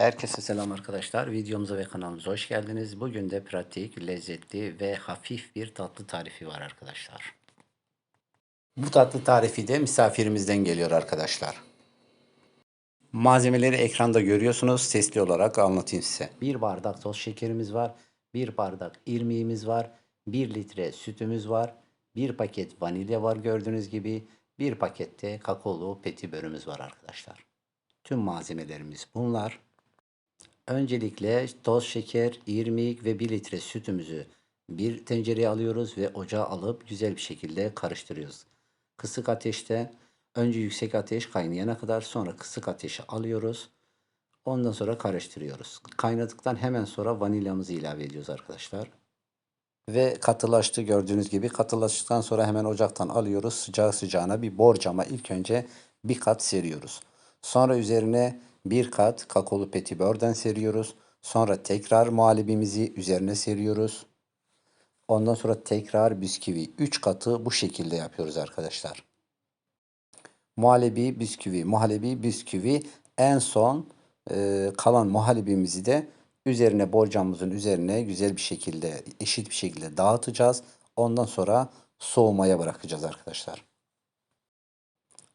Herkese selam arkadaşlar. Videomuza ve kanalımıza hoş geldiniz. Bugün de pratik, lezzetli ve hafif bir tatlı tarifi var arkadaşlar. Bu tatlı tarifi de misafirimizden geliyor arkadaşlar. Malzemeleri ekranda görüyorsunuz. Sesli olarak anlatayım size. Bir bardak toz şekerimiz var. Bir bardak irmiğimiz var. Bir litre sütümüz var. Bir paket vanilya var gördüğünüz gibi. Bir pakette kakaolu petibörümüz var arkadaşlar. Tüm malzemelerimiz bunlar. Öncelikle toz şeker, irmik ve 1 litre sütümüzü bir tencereye alıyoruz ve ocağa alıp güzel bir şekilde karıştırıyoruz. Kısık ateşte önce yüksek ateş kaynayana kadar sonra kısık ateşe alıyoruz. Ondan sonra karıştırıyoruz. Kaynadıktan hemen sonra vanilyamızı ilave ediyoruz arkadaşlar. Ve katılaştı gördüğünüz gibi katılaştıktan sonra hemen ocaktan alıyoruz. Sıcağı sıcağına bir borcama ilk önce bir kat seriyoruz. Sonra üzerine bir kat kakaolu petibörden seriyoruz. Sonra tekrar muhallebimizi üzerine seriyoruz. Ondan sonra tekrar bisküvi. 3 katı bu şekilde yapıyoruz arkadaşlar. Muhallebi, bisküvi, muhallebi, bisküvi. En son e, kalan muhallebimizi de üzerine borcamımızın üzerine güzel bir şekilde, eşit bir şekilde dağıtacağız. Ondan sonra soğumaya bırakacağız arkadaşlar.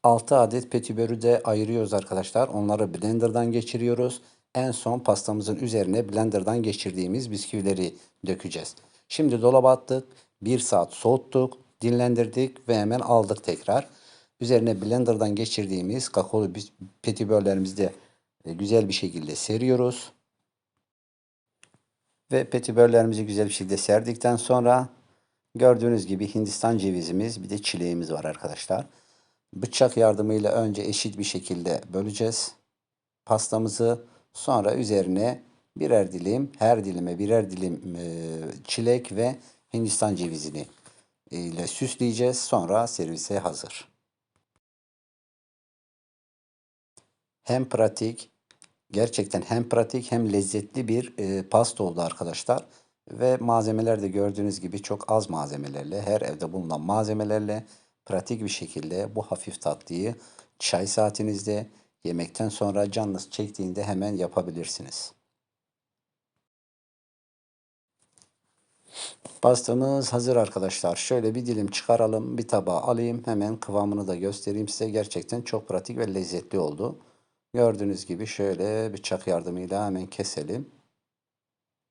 6 adet petibörü de ayırıyoruz arkadaşlar. Onları blenderdan geçiriyoruz. En son pastamızın üzerine blenderdan geçirdiğimiz bisküvileri dökeceğiz. Şimdi dolaba attık. 1 saat soğuttuk. Dinlendirdik ve hemen aldık tekrar. Üzerine blenderdan geçirdiğimiz kakaolu petibörlerimizi de e, güzel bir şekilde seriyoruz. Ve petibörlerimizi güzel bir şekilde serdikten sonra gördüğünüz gibi Hindistan cevizimiz bir de çileğimiz var arkadaşlar. Bıçak yardımıyla önce eşit bir şekilde böleceğiz pastamızı. Sonra üzerine birer dilim, her dilime birer dilim e, çilek ve Hindistan cevizini ile süsleyeceğiz. Sonra servise hazır. Hem pratik, gerçekten hem pratik hem lezzetli bir e, pasta oldu arkadaşlar. Ve malzemeler de gördüğünüz gibi çok az malzemelerle, her evde bulunan malzemelerle pratik bir şekilde bu hafif tatlıyı çay saatinizde yemekten sonra canınız çektiğinde hemen yapabilirsiniz. Pastamız hazır arkadaşlar. Şöyle bir dilim çıkaralım, bir tabağa alayım. Hemen kıvamını da göstereyim size. Gerçekten çok pratik ve lezzetli oldu. Gördüğünüz gibi şöyle bıçak yardımıyla hemen keselim.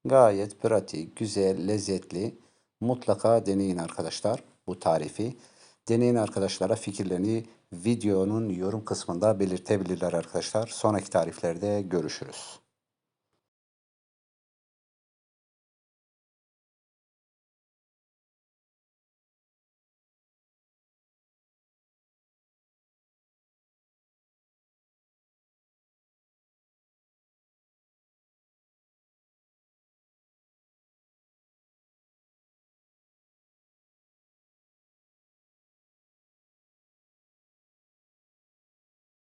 Gayet pratik, güzel, lezzetli. Mutlaka deneyin arkadaşlar bu tarifi. Deneyin arkadaşlara fikirlerini videonun yorum kısmında belirtebilirler arkadaşlar. Sonraki tariflerde görüşürüz.